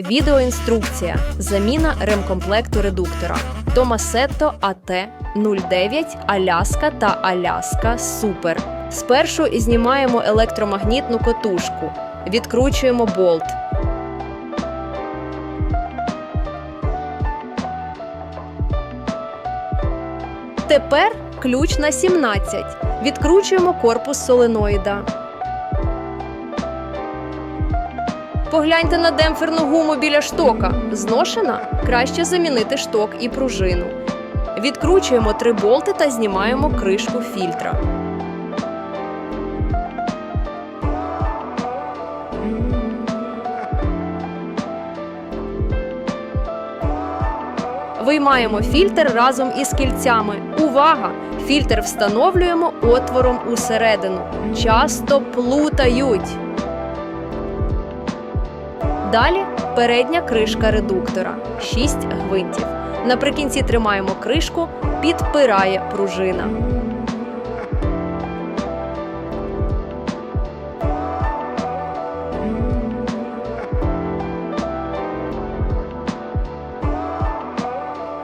Відеоінструкція. Заміна ремкомплекту редуктора. Томасетто АТ 09 Аляска та Аляска Супер. Спершу знімаємо електромагнітну котушку. Відкручуємо болт. Тепер ключ на 17. Відкручуємо корпус соленоїда. Погляньте на демпферну гуму біля штока. Зношена? Краще замінити шток і пружину. Відкручуємо три болти та знімаємо кришку фільтра. Виймаємо фільтр разом із кільцями. Увага! Фільтр встановлюємо отвором усередину. Часто плутають. Далі передня кришка редуктора 6 гвинтів. Наприкінці тримаємо кришку, підпирає пружина.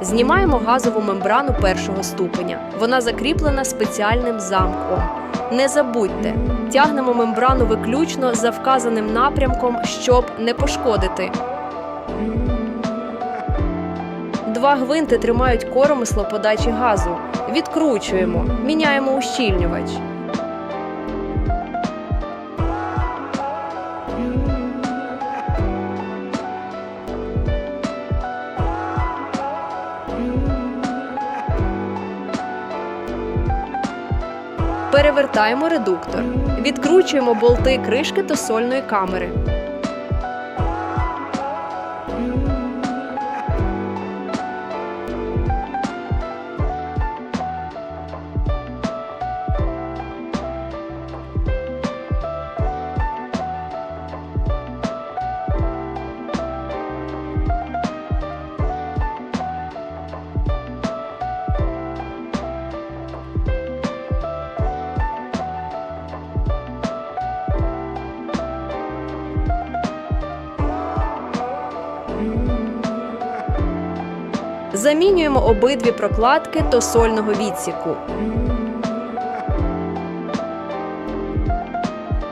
Знімаємо газову мембрану першого ступеня. Вона закріплена спеціальним замком. Не забудьте, тягнемо мембрану виключно за вказаним напрямком, щоб не пошкодити. Два гвинти тримають коромисло подачі газу. Відкручуємо, міняємо ущільнювач. Перевертаємо редуктор. Відкручуємо болти кришки тосольної камери. Замінюємо обидві прокладки тосольного відсіку.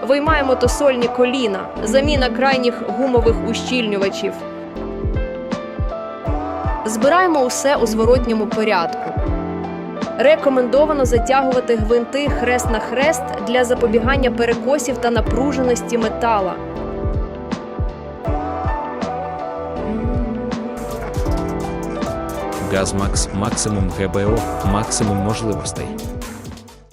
Виймаємо тосольні коліна, заміна крайніх гумових ущільнювачів. Збираємо усе у зворотньому порядку. Рекомендовано затягувати гвинти хрест на хрест для запобігання перекосів та напруженості метала. Газмакс максимум ГБО, максимум можливостей.